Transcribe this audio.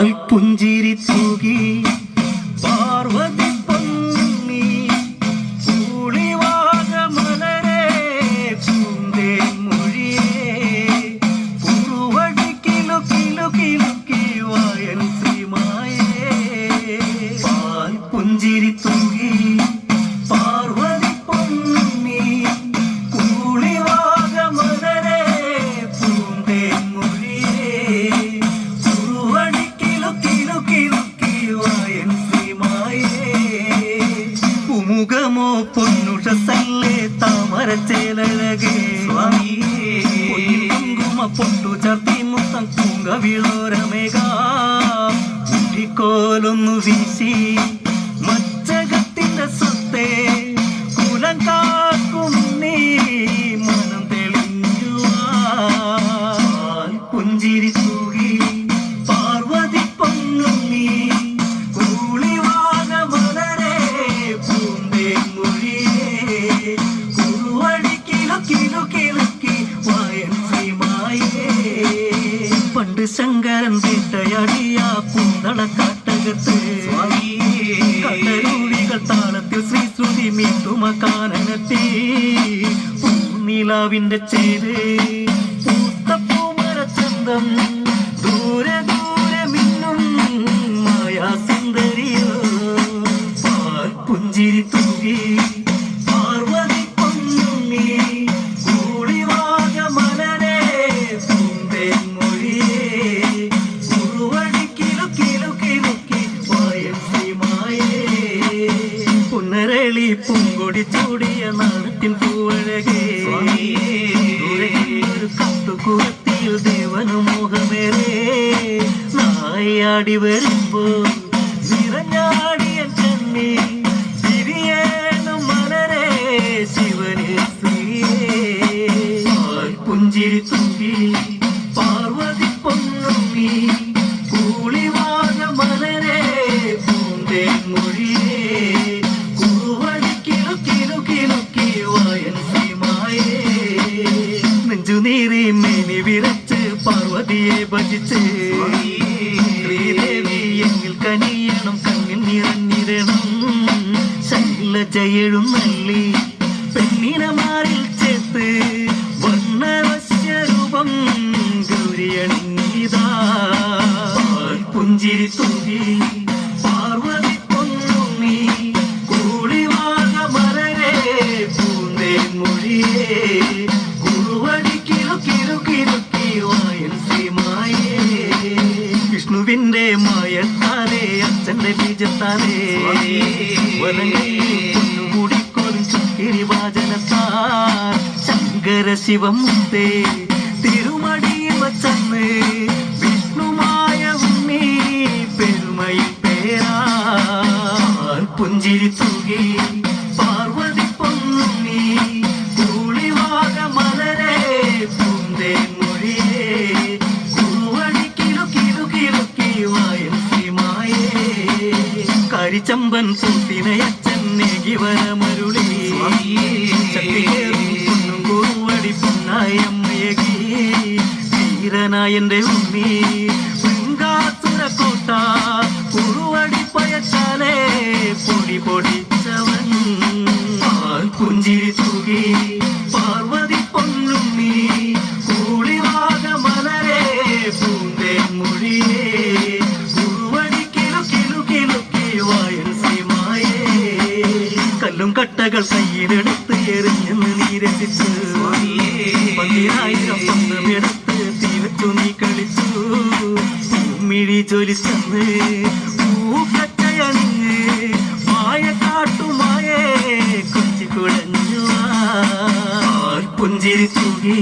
പുഞ്ചിരി തൂകി പാർവതി പൊന്നി പൂളിവാകമലരെ പൂന്തേ മൊഴിയേ. പുറുവടി കിലു കിലു കിലുക്കി വായൻ ശ്രീമായേ. പാൽ പുഞ്ചിരി പുമുഖമോ പൊന്നുഷസല്ലേ താമരച്ചേലഴകേ സ്വാമിയേ കുങ്കുമ പൊട്ടു ചർത്തി മുത്തം കുങ്ക വിളോരമേക. കുട്ടിക്കോലൊന്നു വീശി. ശങ്കരൻ വീട്ടയടിയ പൂന്തള കാട്ടകത്ത്. കട്ടരൂഴികൾ താളത്തിൽ ശ്രീ ശ്രുതി മീട്ടുമ കാനനത്തി പൂനിലാവിന്റെ ചേര്. കത്തുകുറത്തിയിൽ ദേവനു മോഹമേറേ നായാടി വരുമ്പോൾ നിറഞ്ഞാടിയ കണ്ണി തിരിയേണം മലരെ ശിവനെ പാൽ പുഞ്ചിരി തൂകി പാർവതിയെ ഭജിച്ച് ശ്രീദേവി എങ്കിൽ കനിയണം കണ്ണിൽ നിറഞ്ഞിരണം ശൈലജയെഴും നല്ലി പെണ്ണിനെ മാറിൽ ചേർത്ത് വർണവശ്യരൂപം ഗൗരിയണിഞ്ഞിതാ പുഞ്ചിരി തൂകി ചുക്കിരി വാചനത്താൽ ശങ്കര ശിവം മുത്തേ തിരുമടിയിൽ കരിച്ചമ്പൻ കൂട്ടിനയച്ചൻ നേകിവരമരുളി ശക്തിയേറും പൊന്നും കുറുവടി പൊന്നായമ്മയകി. വീരനായന്റെ ഉണ്ണി ശൃംഗാസുരക്കോട്ട കൊല്ലും കട്ടകൾ കയ്യിലെടുത്ത് എറിഞ്ഞെന്ന് നീരസിച്ചു പതിനായിരം സ്വന്തം എടുത്ത് തീവച്ചു നീ കളിച്ചു. മിഴി ജോലിച്ചെന്ന് പൂക്കച്ചയണിഞ്ഞ് മായ കാട്ടുമായേ കൊച്ചു കുഴഞ്ഞു പുഞ്ചിരി തൂകി